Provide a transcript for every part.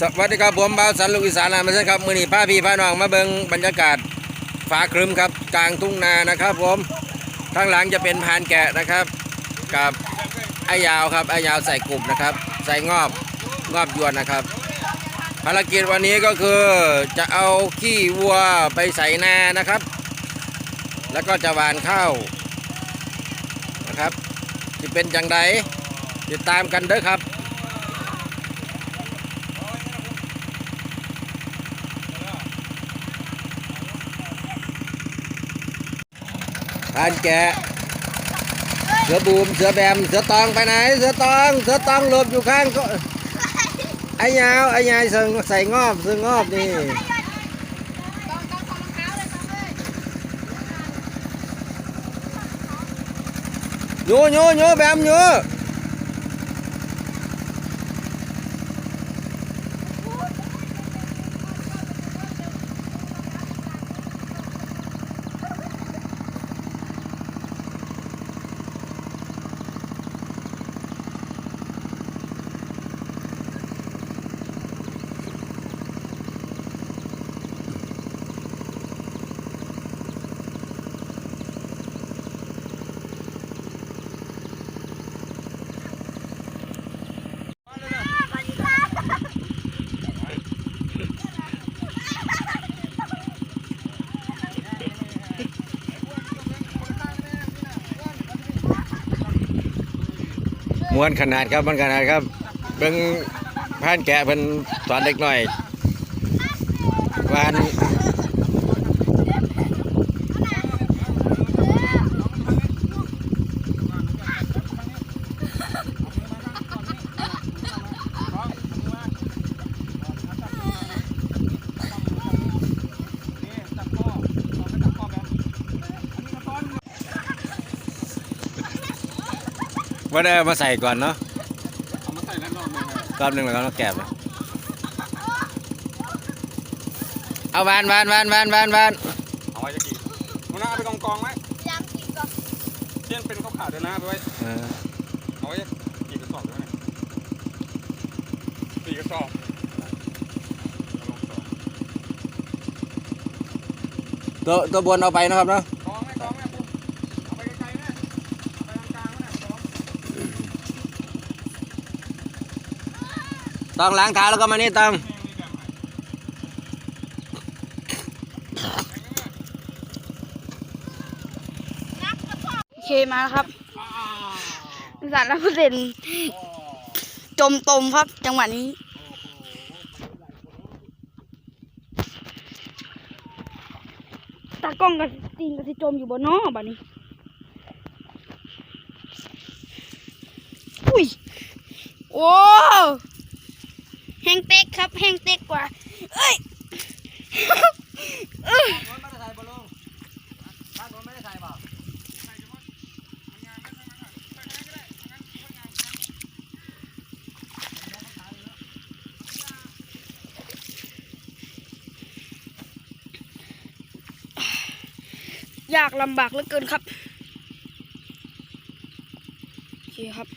สวัสดีครับผมบ่าวสันลูกอีสานนะไม่ใช่ครับมือนี้พาพี่พาน้องมาเบิงบรรยากาศฟ้าครึ้มครับกลางทุ่งนานะครับผมข้างหลังจะเป็นพานแกะนะครับ กับไอ้ยาวครับไอ้ยาวใส่กลุ่มนะครับ ใส่งอบงอบยวนนะครับ ภารกิจวันนี้ก็คือจะเอาขี้วัวไปใส่นานะครับ แล้วก็จะหวานข้าวนะครับจะเป็นอย่างไรติดตามกันเด้อครับ พานแกะเสือบูมเสือแบมเสือตองไปไหน เสือตองเสือตองหลบอยู่ข้างก็ไอ้ยาวไอ้ยาวใส่ใส่งอบเสืองอบนี่โยโยโยแบมโย มวนขนาดครับมันขนาดครับ เบิ่งพานแกะเพิ่นสอนเด็กหน่อย วาน ว่าได้เอามาใส่ก่อนเนาะเอามาใส่แล้วนอนเลยครับรอบหนึ่งแล้วก็ต้องแกะไปเอาวานวานวานวานวานวานเอาไว้จะกี่มันเอาไปกองกองๆไหมยังกินก่อนเที่ยนเป็นข้าวขาดเดี๋ยวนะเอาไปไว้ เออเอาไว้กี่กระสอบเดี๋ยวนะสี่กระสอบเอาลงสอบตัวตัวบนเอาไปนะครับเนาะ กองไหมกองไหมปุ๊บเอาไปไกลๆนะเอาไปกลางๆนะกอง ต้องล้างเท้าแล้วก็มานี่ต้องโอเคมาแล้วครับสารเปอร์เซ็นจมตมครับ จังหวะนี้ตากล้องกับตีนกับสิจมอยู่บนนอบัดนี้ อุ้ย โอ้ ห้งเต็กครับแห้งเต็กกว่าเอ้ยเอ้ยยากลำบากเหลือเกินครับโอเคครับ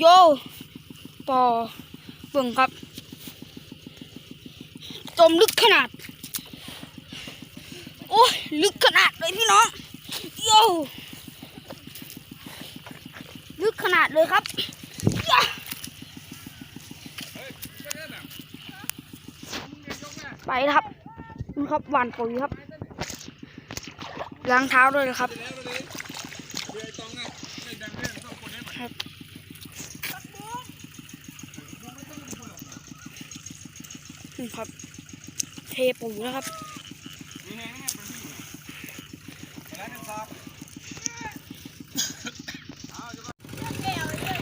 โย ปอเบิ่งครับ จมลึกขนาด โอ้ยลึกขนาดเลยพี่น้องโยลึกขนาดเลยครับไปครับนี่ครับหวานปุ๋ยครับล้างเท้าด้วยนะครับ นี่ครับ เทปุ๋ยนะครับมีแห้งไหมเป็นที่อยู่แล้วกันสอบ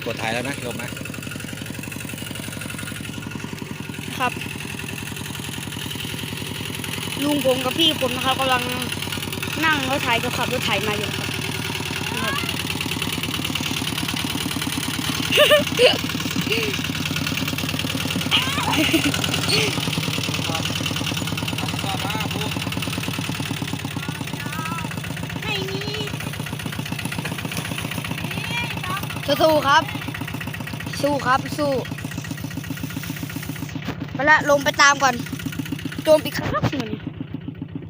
กดถ่ายแล้วนะจบนะครับ ลุงผมกับพี่ผมนะครับกำลังนั่งรถไถจะขับรถไถมาอยู่นะครับนะครับ สู้ครับ สู้ครับ สู้ ไปละลงไปตามก่อน โจมอีกครับเหมือน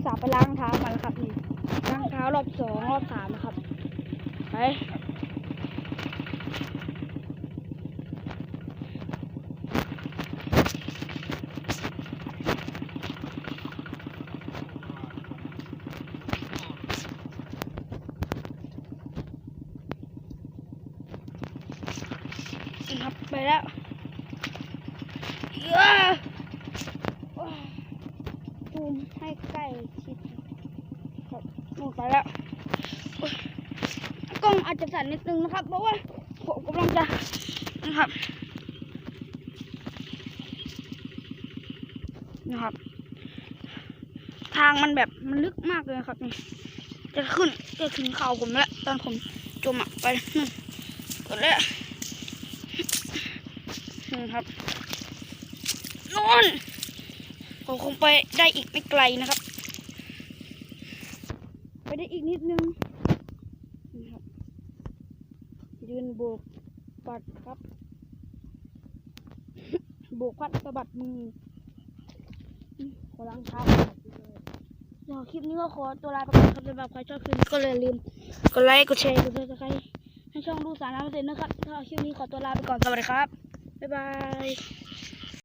สาไปล้างเท้ามาแล้วครับนี่ล้างเท้ารอบสองรอบสามนะครับ ไป ครับไปแล้วเอ้อโอ้ยซูมให้ใกล้ชิดครับหมดไปแล้วกล้องอาจจะสั่นนิดนึงนะครับ เพราะว่าผมกำลังจะนะครับ นะครับ ทางมันแบบมันลึกมากเลยครับนี่จะขึ้นจะถึงเข่าผมแล้ว ตอนผมจมอะไปนู่นกดแล้ว นี่ครับนู่นผมคงไปได้อีกไม่ไกลนะครับ ไปได้อีกนิดนึงนี่ครับ ยืนโบกปัดครับ โบกพัดสะบัดมือขอล้างเท้าก่อนเดี๋ยวคลิปนี้ก็ขอตัวลาไปก่อนครับสำหรับใครชอบคลิปก็เลยลืมกดไลค์กดแชร์กดซับสไครต์ให้ช่องดูสาระเปอร์เซ็นต์นะครับถ้าคลิปนี้ขอตัวลาไปก่อนสวัสดีครับ bye.